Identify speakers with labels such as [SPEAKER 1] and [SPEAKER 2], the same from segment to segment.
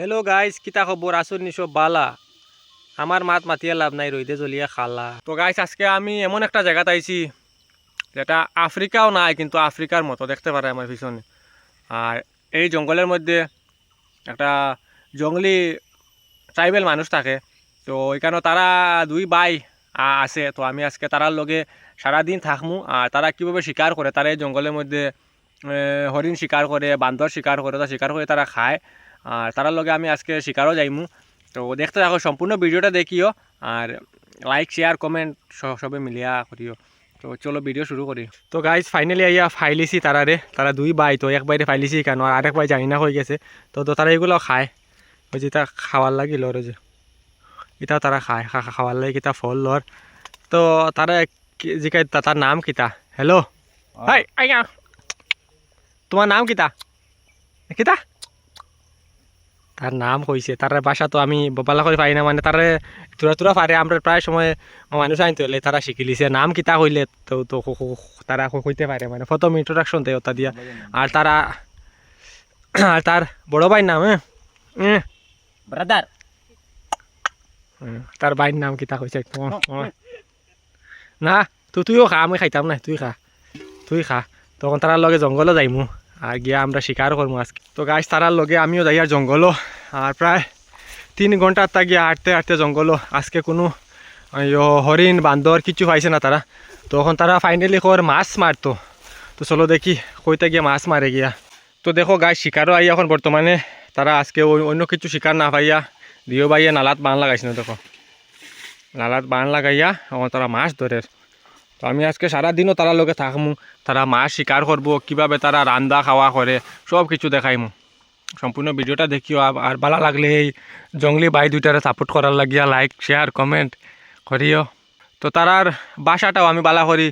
[SPEAKER 1] Hello' guys কিতা খবর আসুন নিশো, বালা। আমার মাত মাতিয়ে লাভ নাই রইদে জ্বলিয়ে খালা। তো গাইজ আজকে আমি এমন একটা জায়গাত আইছি যেটা আফ্রিকাও নাই, কিন্তু আফ্রিকার মতো দেখতে পারে আমার পিছনে। আর এই জঙ্গলের মধ্যে একটা জঙ্গলি ট্রাইবেল মানুষ থাকে। তো ওইখানে তারা দুই বাই আছে। তো, আমি আজকে তারার লগে সারাদিন থাকমু। আর তারা কীভাবে শিকার করে তারা এই জঙ্গলের মধ্যে হরিণ শিকার করে বান্দর শিকার করে তা শিকার করে তারা খায়। আর তারার লগে আমি আজকে শিকারও যাইমু। তো দেখতে থাকো সম্পূর্ণ ভিডিওটা দেখিও আর লাইক শেয়ার কমেন্ট সবে মিলিয়া করিও। তো চলো ভিডিও শুরু করি। তো গাইজ ফাইনালি আইয়া ফাইলিছি তারারে। তারা দুই বাই তো এক বাইরে ফাইলিছি কেন? আর আরেক বাই জানি না হয়ে গেছে। তো তো তারা এগুলো খায়। ওই যেটা খাওয়ার লাগিল ওর যে। এটা তারা খায়। খাওয়ার লাগে কিতা ফল লর। তো তারা কি- জিকাই তার নাম কিতা? হ্যালো হাই আইয়া। তোমার নাম কিতা? কিতা? তার নাম কইছে তার বাসা তো আমি বালা করে পাই না মানে তারে তুরা তুরা পারে আমরা প্রায় সময় মানুষ আনতে হলে তারা শিখিলিছে নাম কিতা কইলে তো তো তারা কইতে পারে মানে প্রথম ইন্ট্রোডাকশন দেয় ওটা দিয়া। আর তারা আর তার বড় ভাইয়ের নাম হ্যাঁ? হ্যাঁ,
[SPEAKER 2] ব্রাদার
[SPEAKER 1] হ্যাঁ, তার ভাইয়ের নাম কিতা কইছে ও। না তুই তুইও খা আমি খাইতাম না তুই খা তুই খা। তখন তারার লগে জঙ্গলও যাইমু। আর গিয়া আমরা শিকার করব আজকে। তো গাছ তারার লগে আমিও যাই আর জঙ্গলও। আর প্রায় তিন ঘণ্টার তা গিয়া হাঁটতে হাঁটতে জঙ্গলও। আজকে কোনো হরিণ, বান্দর কিছু পাইছে না তারা। তখন তারা ফাইনালি কর মাছ মারতো। তো চলো দেখি কইতে গিয়ে মাছ মারে গিয়া। তো দেখো গাছ শিকারও আই এখন বর্তমানে। তারা আজকে অন্য কিছু শিকার না পাইয়া, দিও বাইয়া নালাত বান লাগাইছে না দেখো। নালাত বান লাগাইয়া এখন তারা মাছ ধরে তো আমি আজকে সারাদিনও তারা লগে থাকমু, তারা মাছ শিকার করব কীভাবে তারা রান্দা খাওয়া করে সব কিছু দেখাইমু। সম্পূর্ণ ভিডিওটা দেখিও আর ভালো লাগলে এই জঙ্গলি বাই দুইটারে সাপোর্ট করার লাগিয়া লাইক শেয়ার কমেন্ট করিও তো তারার বাসাটাও আমি বালা করি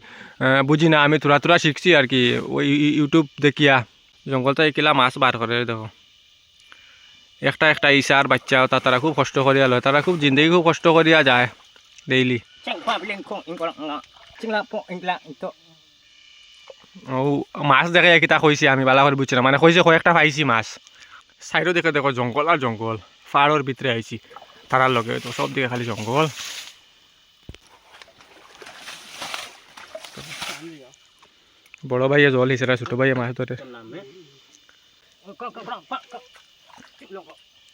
[SPEAKER 1] বুঝি না, আমি তুরা তুরা শিখছি আর কি, ওই ইউটিউব দেখিয়া। জঙ্গল জঙ্গলটা কিলা মাছ বার করে দেখো। একটা একটা ইসার বাচ্চা তা তারা খুব কষ্ট করিয়া লয় তারা খুব জিন্দগি খুব কষ্ট করিয়া যায় ডেইলি
[SPEAKER 2] চিংলা ইংলা ইতো
[SPEAKER 1] ও মাছ দেখে কিতা কইছি আমি বালা করে বুঝছি না মানে কইছে কয়েকটা পাইছি মাছ সাইডও দেখে দেখো জঙ্গল আর জঙ্গল ফাড়ের ভিতরে আইছি তারার লগে তো সব দিকে খালি জঙ্গল বড় ভাই জল হিসেবে ছোট ভাই মাছ ধরে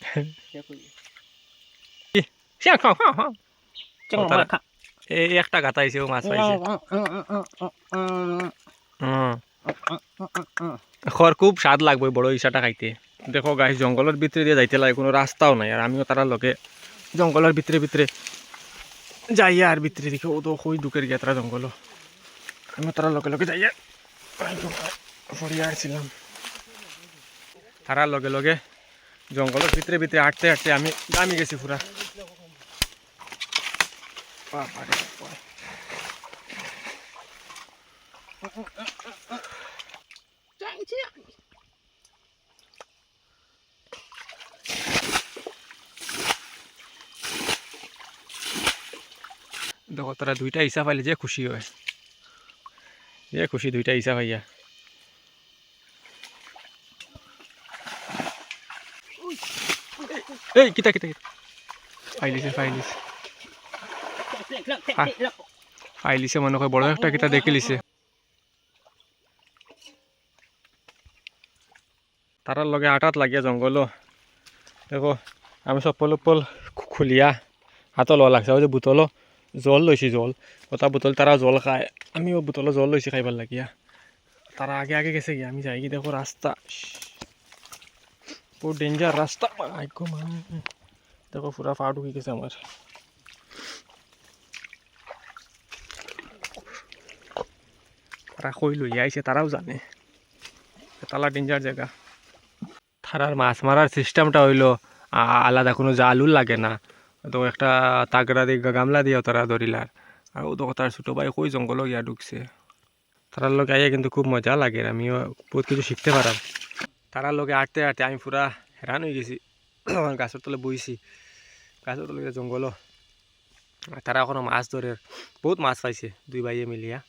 [SPEAKER 2] হ্যাঁ
[SPEAKER 1] এই একটা গাতাইছে ও মাছ পাইছে। খর খুব স্বাদ লাগবে বড় ইসাটা খাইতে। দেখো গাছ জঙ্গলের ভিতরে দিয়ে যাইতে লাগে, কোনো রাস্তাও নাই আর আমিও তারা লোকে জঙ্গলের ভিতরে ভিতরে যাই আর ভিতরে দিকে ও তো হই ঢুকের গিয়ে তারা জঙ্গল আমিও তারা লোকে লোকে যাই ফরিয়ে আসছিলাম তারা লগে লগে জঙ্গলের ভিতরে ভিতরে আটতে আটতে আমি দামি গেছি পুরা বাবারে বাবা। দেখো, তারা দুইটা ইসা পাইলে যে খুশি হয়। যে খুশি দুইটা ইসা পাইয়া। এই, কিতা কিতা কিতা? ফাইলিছে ফাইলিছে ফাইলিছে মনে হয় বড় একটা কিতা দেখে লিছে। তারার লগে আটাত লাগিয়া জঙ্গল দেখো আমি চপ্পল উপ্পল খুলিয়া হাতত লওয়া লাগছে। যে বোতল জল লৈছি জল। ওটা বোতল তারা জল খায় আমিও বোতল জল লৈছি খাইবার লাগিয়া। তারা আগে আগে গেছে গিয়া আমি যাই কি দেখো রাস্তা বহুত ডেঞ্জার রাস্তা দেখো পুরা পা ঢুকে গেছে আমার তারা কই লই আইছে, তারাও জানে। তালা ডেঞ্জার জায়গা। তারার মাছ মারার সিস্টেমটা হইল আলাদা কোনো জালুল লাগে না। তো একটা তাগড়া দিয়ে, গামলা দিয়েও তারা ধরিলার আর ও তো তার ছোটো ভাই কই জঙ্গল গিয়া ঢুকছে। তারার লোক আইয়া কিন্তু খুব মজা লাগে আমিও বহুত কিছু শিখতে পারাম। তারার লোকে হাঁটতে হাঁটতে আমি পুরা হেরান হয়ে গেছি। আমার গাছের তলে বইছি। গাছের তলে জঙ্গল তারা এখনও মাছ ধরে, বহুত মাছ পাইছে, দুই ভাইয়ে মিলিয়া।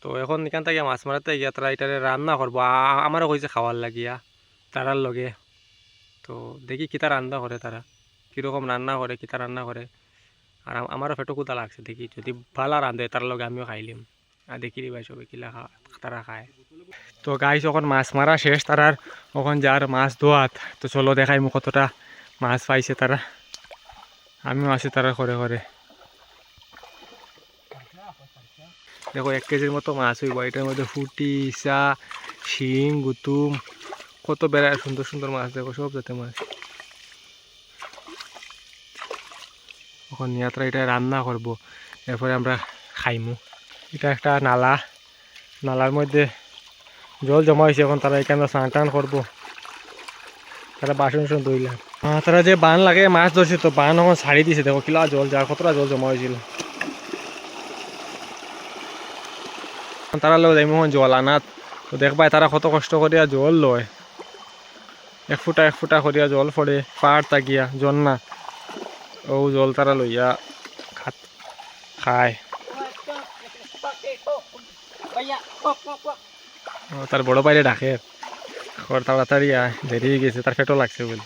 [SPEAKER 1] তো এখন এখান থেকে মাছ মারাতে গিয়া তারা এটারে রান্না করব। আমারও কইছে খাওয়ার লাগিয়া, তারার লগে। তো দেখি কিতা রান্না করে তারা, কীরকম রান্না করে কিতা রান্না করে। আর আম- আমারও ফেটো কোথা লাগছে দেখি, যদি ভালো রান্ধে তার লগে আমিও খাইলিম আর দেখি রে ভাই সবাই কিলা তারা খায়। তো গাইস যখন মাছ মারা শেষ তারার ওখান যার মাছ ধোয়াত, তো চলো দেখাই মোক কতটা মাছ পাইছে তারা। আমিও আছি তারা করে করে দেখো এক কেজির মতো মাছ হইব এটার মধ্যে ফুটি ইসা শিং গুতুম কত বেড়া সুন্দর সুন্দর মাছ দেখো সব যাতে মাছ। এখন নিয়াত্রা এটা রান্না করব এরপরে আমরা খাইমু। এটা একটা নালা নালার মধ্যে জল জমা হয়েছে এখন তারা এখানে স্নান টান করব। তারা বাসন ধুইলাম আহ, তারা যে বান লাগে মাছ ধরছে তো বান এখন ছাড়ি দিছে দেখো কিলা জল যা কতটা জল জমা হয়েছিল। তারা লোক যাই মোহন জল আনাত। দেখবাই তারা কত কষ্ট করিয়া জল লয়। এক ফুটা এক ফুটা করিয়া জল পড়ে পাহাড় তাকিয়া জন্না। ও জল তারা লইয়া খাত খায়। তার বড় বাইরে ডাকে। খড় তাড়াতাড়ি দেরি হয়ে গেছে তার পেটও লাগছে বলে।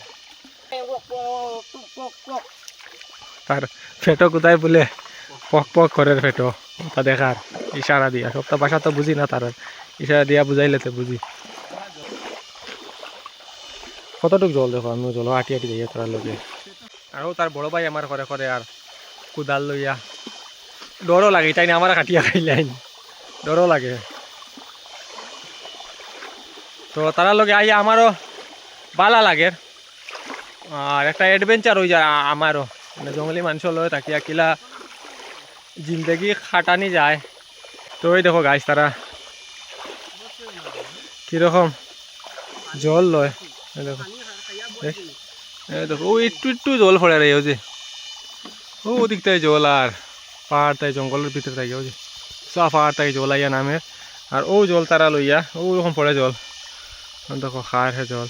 [SPEAKER 1] তার পেটও কোথায় বলে পক পক করে পেটো তা দেখার ইশারা দিয়া সবটা ভাষা তো বুঝি না তার ইশারা দিয়া বুঝাইলে তো বুঝি কতটুক জল দেখো আমি জল, আটি আটি যাই তার লগে। আৰু তার বড় ভাই আমার ঘরে ঘরে আর কুদাল লইয়া ডরও লাগে তাই আমার কাটিয়া খাইলেন ডরও লাগে। তো তারা লগে আই আমারও বালা লাগে। আর একটা অ্যাডভেঞ্চার হয়ে যায় আমারও মানে জঙ্গলি মানুষ লয় তাকিয়া, কিলা জিন্দগি খাটানি যায়। তো ওই দেখো গাছ তারা কীরকম জল লয়। দেখো। দেখ, ও একটু একটু জল পড়ে রে যে। ও ওদিক থেকে জল আর পাহাড় তাই জঙ্গলের ভিতরে থাকে ও যে। সব পাহাড় তাই জল আইয়া নামে। আর ও জল তারা লইয়া ও রকম পড়ে জল। দেখো খার হে জল।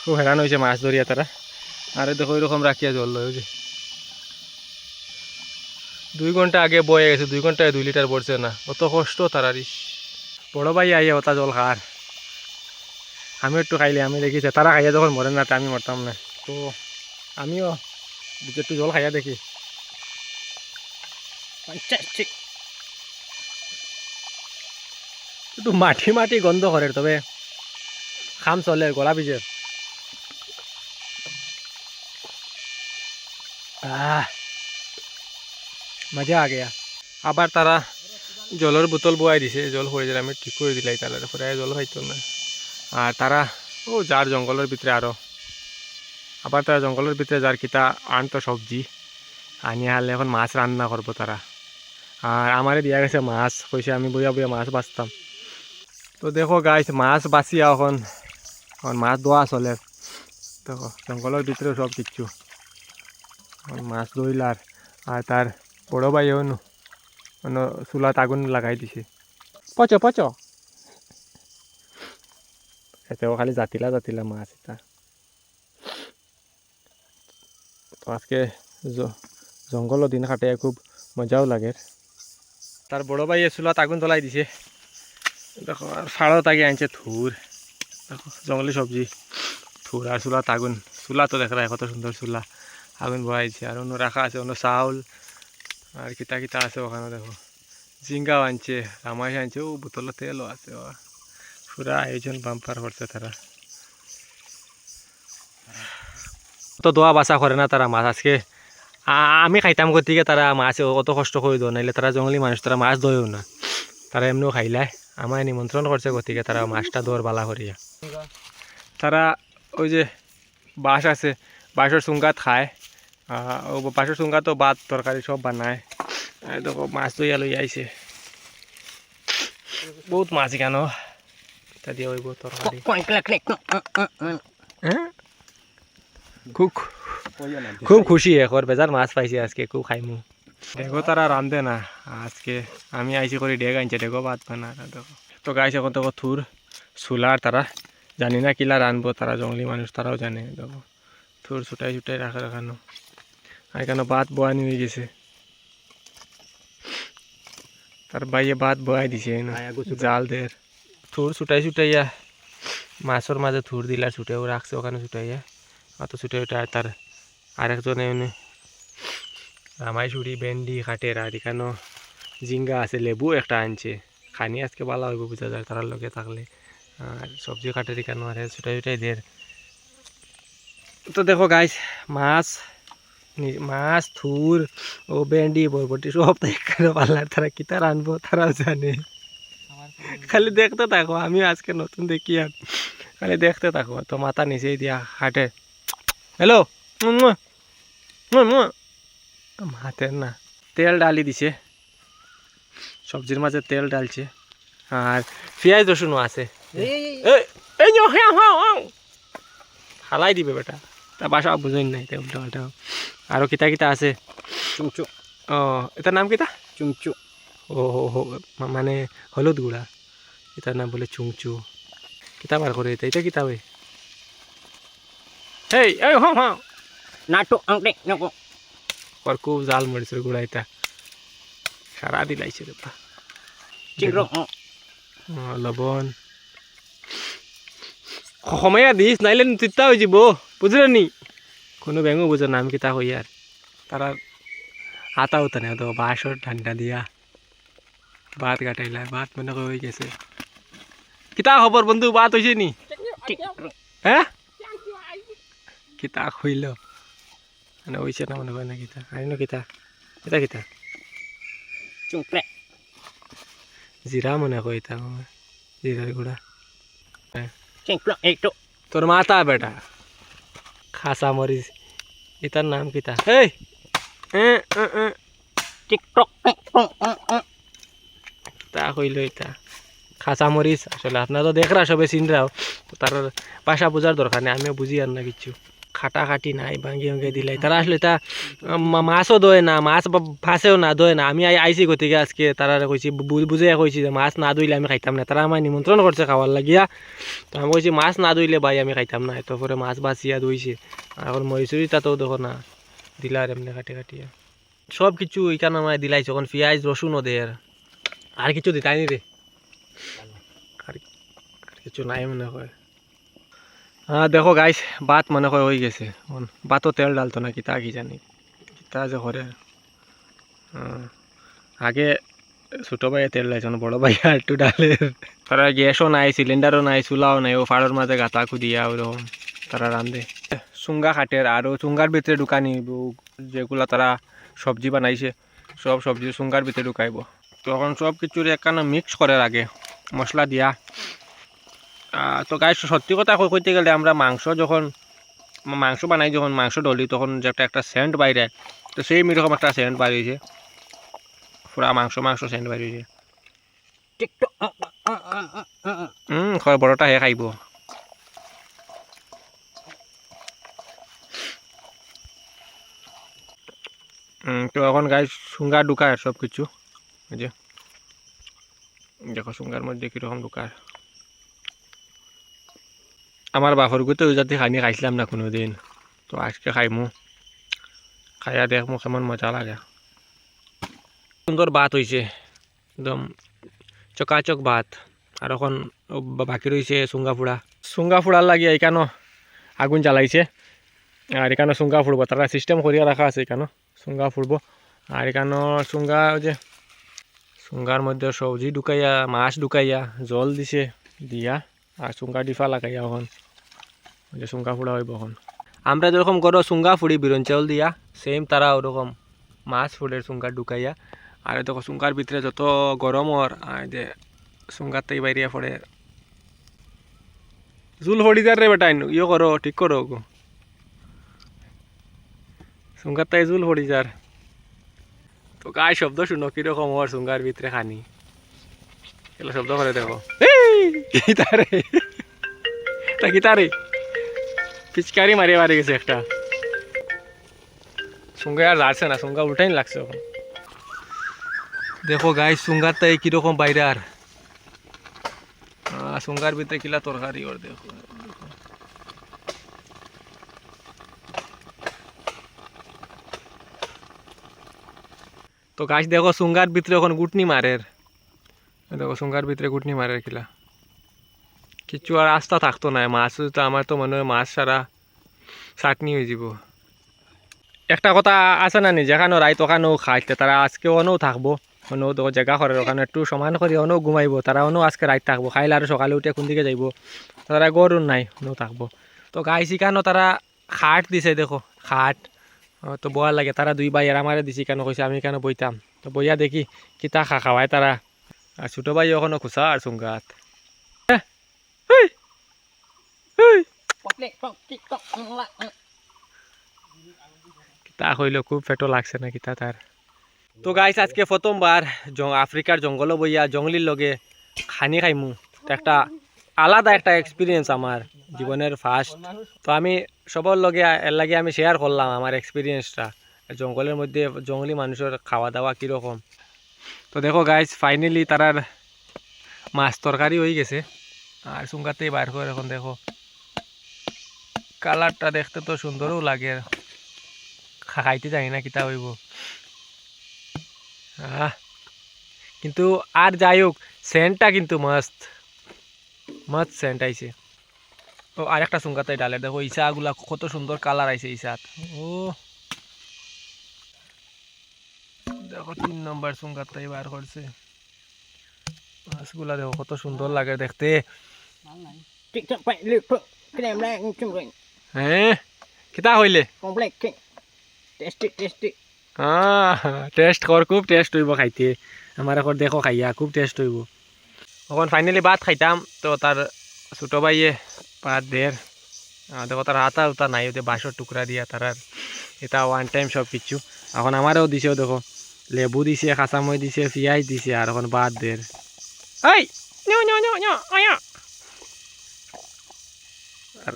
[SPEAKER 1] খুব হেরান হয়েছে মাছ ধরিয়া তারা। আর দেখো এরকম রাখিয়া জল লয় যে। দুই ঘণ্টা আগে বয়ে গেছে, দুই ঘন্টায় দুই লিটার পড়ছে না। অত কষ্ট তারার বড় ভাই আইয়া ওটা জল খার আমি একটু খাইলে, আমি দেখিছে তারা খাইয়া যখন মরে না, আমি মরতাম না। তো আমিও একটু জল খাইয়া দেখি. একটু মাটি মাটি গন্ধ করে তবে। খাম চলে, গলা ভিজে। আহ! মজা আ গেয়া। আবার তারা জলের বোতল বয়াই দিছে, জল পড়ে যায় আমি ঠিক করে দিলাই তারা পরে জল খাইতো না। আর তারা, ও, যার জঙ্গলের ভিতরে আরও। আবার তারা জঙ্গলের ভিতরে যার কিতা আনতো সবজি আনিয়ে হালে এখন মাছ রান্না করব তারা। আর আমারে দিয়া গেছে মাছ, কইছে আমি বইয়া বইয়া মাছ বাঁচতাম। তো দেখো গাইছ মাছ বাঁচিয়া এখন। এখন মাছ দোয়া চলে। দেখো, জঙ্গলের ভিতরে সব কিচ্ছু মাছ ধইলার, আর তার বড় ভাইও নু অন্য চুলাত আগুন লাগাই দিছে। পচ পচ। এতেও খালি জাতিলা জাতিলা মাছ এটা। তো আজকে জ- জঙ্গলও দিন কাটে খুব মজাও লাগে। তার বড় ভাই চুলাত আগুন জ্বলাই দিছে। দেখো আর ফাড়ত আগে আনছে থুর দেখো জঙ্গলি সবজি থুর আর চুলাত আগুন। চুলা তো দেখা কত সুন্দর চুলা। আগুন বহাইছে আর অন্য রাখা আছে অন্য চাউল। আর কিতা কিতা আছে ওখানে, দেখো। জিঙ্গাও আনছে রামাইশ আনছে, ও বোতলের তেলও আছে ও পুরা আয়োজন বাম্পার করছে তারা। তো দোয়া বাসা করে না তারা মাছ, আজকে আমি খাইতাম গতিকে তারা মাছ অত কষ্ট করে দো নাইলে তারা জঙ্গলি মানুষ, তারা মাছ দইও না। তারা এমনিও খাইলাই আমায় নিমন্ত্রণ করছে গতিকে তারা মাছটা দৌড় বালা করিয়া। তারা ওই যে বাঁশ আছে বাঁশের চুঙ্গাত খায়। আহ, ও বাঁশের চুঙ্গাতো ভাত তরকারি সব বানায়। দেখো মাছ দইয়া লই আইছে। বহুত মাছ কেন তা দিয়ে ওইব তরকারি। খুব খুব খুশি এখন বেজার মাছ পাইছি আজকে খুব খাইমু দেখো তারা রান্ধে না আজকে আমি আইসি করে ডেগ আনছে ডেগো ভাত বানা দেখো। তো গাইছে এখন তো থুর চুলার তারা জানি না কিলা রানবো তারা জঙ্গলি মানুষ তারাও জানে দেখো। থুর ছুটাই ছুটাই রাখা রাখানো এখানে ভাত বয়ানি হয়ে গেছে। তার বাইয়ে ভাত বয়াই দিছে জাল দের থুর ছুটাই ছুটাইয়া মাছের মাঝে থুর দিলা ছুটেও রাখছে ওখানে ছুটাইয়া। অত ছুটে ওটা তার আরেকজনে এনে রামাইশুড়ি ভেন্ডি খাটের আর এখানেও জিঙ্গা আছে লেবু একটা আনছে। খানি আজকে ভালো হইব বুঝা যায় তারার লগে থাকলে। আর সবজি কাটের এখানেও আর ছুটাই ছুটাই দের তো দেখো গাইস মাছ মাছ থুর ও ভেন্ডি বরবটি সব তো এখানে পাল্লার তারা কিতা রানবো তারাও জানে। খালি দেখতে থাকো আমি আজকে নতুন দেখি আর। খালি দেখতে থাকো তো মাথা নিচেই দিয়া হাটে। হ্যালো? হাতের না তেল ডালি দিছে। সবজির মাঝে তেল ডালছে। আর পেঁয়াজ রসুনও আছে। যে হ্যাঁ হ্যাঁ হ্যাঁ। হালাই দিবে বেটা। তা বাসা বুঝেন নাই তা উল্টা উল্টা আরও কিতা কিতা আছে?
[SPEAKER 2] চুমচু।
[SPEAKER 1] ও এটার নাম কিতা?
[SPEAKER 2] চুমচু।
[SPEAKER 1] ও হো হো মানে হলুদ গুঁড়া। এটার নাম বলে চুংচু কিতা বার করে এটা? এটা কিতা হয় হেই এই হ্যাঁ হ্যাঁ
[SPEAKER 2] নাটু আংটে নকো।
[SPEAKER 1] ওর খুব জাল মরিচের গুঁড়া এটা। সারা দিলাইছে রে বা।
[SPEAKER 2] চিংড়ো
[SPEAKER 1] লবণ। সময়া দিস নাইলে তিতা হয়ে যাব বুঝলে নি কোনো ব্যাঙও বুঝে নাম কিতা হই আর? তারা হাতা হতো না তো বাঁশর ঠান্ডা দিয়া। ভাত কাটাইলা ভাত মনে করে হয়ে গেছে। কিতা খবর বন্ধু ভাত হয়েছে নি? হ্যাঁ? কিতা হইল? মানে হয়েছে না মনে হয় না কিতা আইন কিতা কিতা কিতা
[SPEAKER 2] চুংপ্রে
[SPEAKER 1] জিরা মনে হয় এটা আমার জিরার গুঁড়া।
[SPEAKER 2] এইটো
[SPEAKER 1] তোর মাথা বেটা। খাসা মরিচ। এটার নাম কিতা এই এ, এ, এ,
[SPEAKER 2] টিকটক।
[SPEAKER 1] তা হইল এটা। খাসা মরিচ। আসলে আপনারা তো দেখরা সবে চিনরাও। তো তার পাশা বোঝার দরকার নেই। আমিও বুঝি আর না কিচ্ছু খাটা খাটি নাই ভাঙ্গি ভাঙ্গি দিলাই তারা আসলে তা মাছও দোয় না, মাছ ফাঁসেও না দোয় না। আমি আই- আইছি গতিকে আজকে তারা কইছি বুঝে কইছি যে মাছ না দইলে আমি খাইতাম না। তারা আমার নিমন্ত্রণ করছে খাওয়ার লাগিয়া। তো আমি কইছি, মাছ না দইলে ভাই আমি খাইতাম না। এত পরে মাছ বাঁচিয়া আর এখন মরিচুরি তাতেও দেখো না। দিলা এমনি কাটি কাটিয়া সব কিছু এখানে আমার দিলাইছে। এখন পেঁয়াজ রসুনও দে আর কিছু দিতাইনি রে আর কিছু নাই মনে হয় হ্যাঁ দেখো গাইস বাত মনে হয় হয়ে গেছে। ভাতও তেল ডালতো না কিতা কি জানি। কিতা যে করে আগে ছোটো ভাইয়ে তেল ডালছে বড় ভাইয়া একটু ডালে। তারা গ্যাসও নাই সিলিন্ডারও নাই, চুলাও নাই, ও ফাড়ের মাঝে গাতা খুদিয়া ওরকম তারা রান্ধে চুঙ্গা খাটের আরও চুঙ্গার ভিতরে ঢুকানি যেগুলা তারা সবজি বানাইছে সব সবজি চুঙ্গার ভিতরে ঢুকাইব। তখন সব কিছুর একখানা মিক্স করার আগে। মশলা দিয়া। তো গাই সত্যি কথা কই- কইতে গেলে আমরা মাংস যখন মাংস বানাই যখন মাংস ডলি তখন যে একটা একটা সেন্ট বাইরে। তো সেই এরকম একটা সেন্ট বাইরেছে। পুরা মাংস মাংস সেন্ট বাইরেছে। হুম হয় বড়টা হে খাইব। তো এখন গাই সুঙ্গা ঢুকায় সব কিছু যে দেখো সুঙ্গার মধ্যে কীরকম ঢুকায় আমার বাপর গুতে জাতি খানি খাইছিলাম না কোনো দিন তো আজকে খাইমু খাইয়া দেখমু কেমন মজা লাগে। সুন্দর ভাত হয়েছে একদম চকাচক ভাত আর এখন বাকি রয়েছে চুঙ্গা ফুড়া চুঙ্গা ফুড়ার লাগে এখানো আগুন জ্বালাইছে। আর এখানে চুঙ্গা ফুড়বো তারা সিস্টেম করিয়া রাখা আছে এখানো চুঙ্গা ফুড়বো আর এখানো ওই যে চুঙ্গার মধ্যে সবজি ঢুকাইয়া, মাছ ঢুকাইয়া, জল দিছে, দিয়া। আর চুঙ্গা ডিফা লাগাইয়া এখন যে চুঙ্গা ফুড়া হইব এখন আমরা যেরকম করো চুঙ্গা ফুড়ি বিরন চাউল দিয়া সেম তারা ওরকম মাছ ফুড়ে চুঙ্গা ঢুকাইয়া। আর দেখো চুঙ্গার ভিতরে যত গরমর আর যে চুঙ্গার তাই বাইরিয়া পড়ে। জুল ফড়ি যার রে বেটা ইয়ে করো, ঠিক করো গো চুঙ্গার তাই জুল ফড়ি যার। তো গায়ে শব্দ শুনো, কীরকম হওয়ার চুঙ্গার ভিতরে খানি। এগুলো শব্দ করে দেখো। এই, কি তারে তা কি তারে পিচকারি মারিয়ে মারি গেছে একটা সুঙ্গা আর লাগছে না সুঙ্গা উল্টাই লাগছে এখন দেখো গাই সুঙ্গার তাই কীরকম বাইরে আর আহ, সুঙ্গার ভিতরে কিলা তরকারি ওর দেখো তো গাছ দেখো সুঙ্গার ভিতরে এখন গুটনি মারের এই দেখো সুঙ্গার ভিতরে গুটনি মারের কিলা কিছু আর আস্থা থাকতো না, মাছ তো আমার তো মনে হয় মাছ সারা চাটনি হয়ে যাব। একটা কথা আছে না নি যেখানে রাইত ওখানেও খাইতে, তারা আজকে অনেও থাকব অনেও তো জায়গা করে ওখানে একটু সমান করে অনেও ঘুমাইবো, তারা অনেও আজকে রাইত থাকব, খাইলে আর সকালে উঠে কোন দিকে যাইবো, তারা গরুর নাই অনেও থাকব। তো গাই শিখানো তারা খাট দিছে দেখো, খাট তো বয়া লাগে, তারা দুই ভাই আর আমারে দিছি কেন, কইছে আমি কেন বইতাম, তো বইয়া দেখি কিতা খা খাওয়ায় তারা। আর ছোটো ভাই ওখানে খুসা আর সুঙ্গাত হইল, খুব পেটো লাগছে না কিতা তার তো গাইস আজকে প্রথমবার আফ্রিকার জঙ্গল বইয়া জঙ্গলির লগে খানি খাইমু। একটা আলাদা একটা এক্সপিরিয়েন্স আমার জীবনের ফার্স্ট তো আমি সবার লগে এর লাগে আমি শেয়ার করলাম আমার এক্সপিরিয়েন্সটা জঙ্গলের মধ্যে জঙ্গলি মানুষের খাওয়া দাওয়া কীরকম তো দেখো গাইস ফাইনালি তারার মাছ তরকারি হয়ে গেছে। আর সুঙ্গাতেই বার করে এখন, দেখো। কালারটা দেখতে তো সুন্দরও লাগে। খাইতে জানি না কিতা হইব। কিন্তু আর যাই হোক সেন্টটা কিন্তু মস্ত মস্ত সেন্ট আইছে। ও আর একটা সুঙ্গাতে ডালে, দেখো ইসাগুলা কত সুন্দর কালার আইছে ইসাত ও। দেখো, তিন নম্বর সুঙ্গাতাই বার করছে। মাছগুলা দেখো, কত সুন্দর লাগে দেখতে।
[SPEAKER 2] Tiktok pak lek
[SPEAKER 1] হ্যাঁ কিতা হইলে?
[SPEAKER 2] Komplek king. Testi testi.
[SPEAKER 1] Taste কর খুব টেস্ট হইব খাইতে। আমার এখন দেখো খাইয়া খুব টেস্ট হইব। এখন ফাইনালি ভাত খাইতাম তো তার ছোটো ভাইয়ে ভাত দের দেখো তার হাতা উতা নাই ওতে বাঁশের টুকরা দিয়া তার আর এটা ওয়ান টাইম সব কিছু এখন আমারও দিছেও দেখো। লেবু দিছে কাঁচামই দিছে পিঁয়াজ দিছে আর এখন ভাত দের এই আর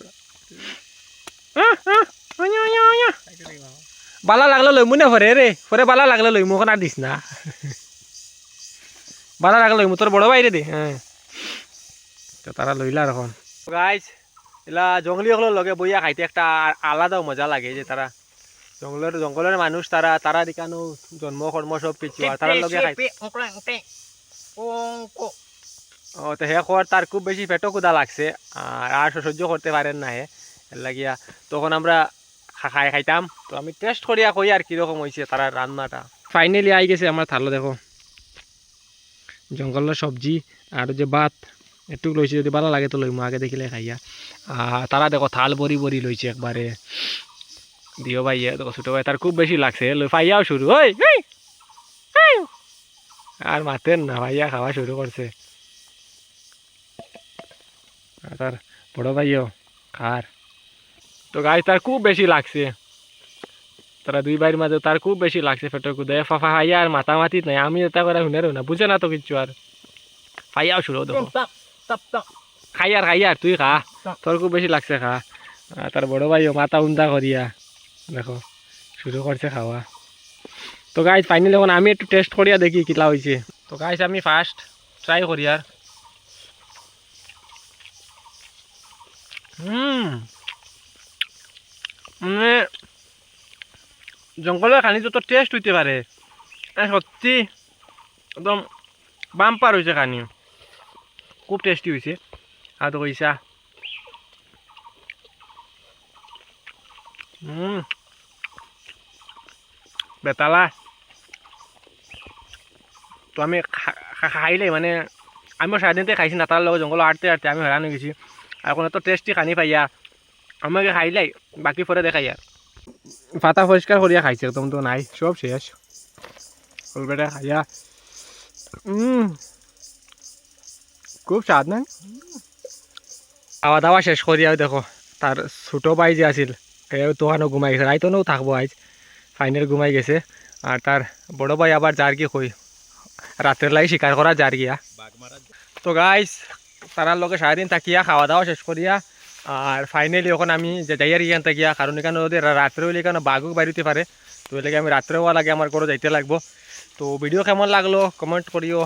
[SPEAKER 1] বালা লাগলে লইমু না ফরে রে ফরে বালা লাগলে লইমু এখন আর দিস না। বালা লাগলে লইমু তোর বড় বাইরে দে। হ্যাঁ তারা লইলা আর এখন এলা জঙ্গলি হলো লগে বইয়া খাইতে একটা আলাদা মজা লাগে যে তারা জঙ্গলের জঙ্গলের মানুষ তারা তারা দিকানো জন্ম কর্ম সব কিছু আর তারা লগে খাই. ও তো হে খোয়ার তার খুব বেশি পেটও কুদা লাগছে। আর আর সহ্য করতে পারেন না হে লাগিয়া তখন আমরা খাই খাইতাম। তো আমি টেস্ট করিয়া কই আর কীরকম হয়েছে তারা রান্নাটা। ফাইনালি আই গেছে আমার থালো দেখো। জঙ্গলের সবজি আর যে ভাত একটু লইছে যদি ভালো লাগে তো লইমু আগে দেখিলে খাইয়া আর তারা দেখো, থাল বরি বরি লইছে একবারে দিও ভাই দেখো, ছোটো ভাই তার খুব বেশি লাগছে। লই ফাইয়াও শুরু ওই। আর মাতেন না, ভাইয়া খাওয়া শুরু করছে আর তার বড় ভাইও খার তো গাছ তার খুব বেশি লাগছে। তারা দুই ভাইয়ের মাঝে তার খুব বেশি লাগছে ফেটো কুদে ফাফা ফাইয়া আর মাতামাতি নাই। আমি এটা করে শুনে না। বুঝে না তো কিচ্ছু আর। ফাইয়াও শুরু দেখো. খাই আর খাই আর তুই খা। তোর খুব বেশি লাগছে খা। তার বড় ভাইও মাথা উন্দা করিয়া দেখো শুরু করছে খাওয়া। তো গাইজ পাইনি এখন আমি একটু টেস্ট করিয়া দেখি কিলা হয়েছে তো গাইজ আমি ফার্স্ট ট্রাই করি আর। হুম। মানে জঙ্গলের খানি তো টেস্ট হইতে পারে। সত্যি, একদম বাম্পার হয়েছে খানি। খুব টেস্টি হয়েছে আর তো কইসা হুম বেতালা। তো আমি খাইলে মানে আমিও সারাদিনতে খাইছি না তার লগত জঙ্গল আটতে আটতে আমি হয়রান হয়ে গেছি। আর কোনো তো টেস্টি খানি পাইয়া। আমাকে খাইলাই, বাকি পরে দেখাই আর পাতা পরিষ্কার করিয়া খাইছে একদম তো নাই সব শেষ। অলরেডি খাইয়া। খুব স্বাদ না? খাওয়া দাওয়া শেষ করিয়াও দেখো তার ছোটো ভাই যে আছিল দোকানও ঘুমাই গেছে রাইতনেও থাকব আজ ফাইনাল ঘুমাই গেছে আর তার বড় ভাই আবার যার কি কই রাতের লাই শিকার করা যার গিয়া তো গাইস তারার লগে সারাদিন থাকিয়া খাওয়া দাওয়া শেষ করিয়া আর ফাইনালি ওখানে আমি যে যাইয়ার এখান থাকিয়া কারণ এখানে ওদের রাত্রে হইলে এখানে বাঘও বাড়িতে পারে, তো এলাকা আমি রাত্রেও লাগে, আমার করে যাইতে লাগবো। তো ভিডিও কেমন লাগল? কমেন্ট করিও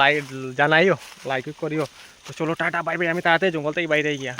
[SPEAKER 1] লাইক জানাইও লাইক করিও। তো চলো, টাটা বাই বাই আমি তাড়াতাড়ি জঙ্গল থেকে বাইরে গিয়া।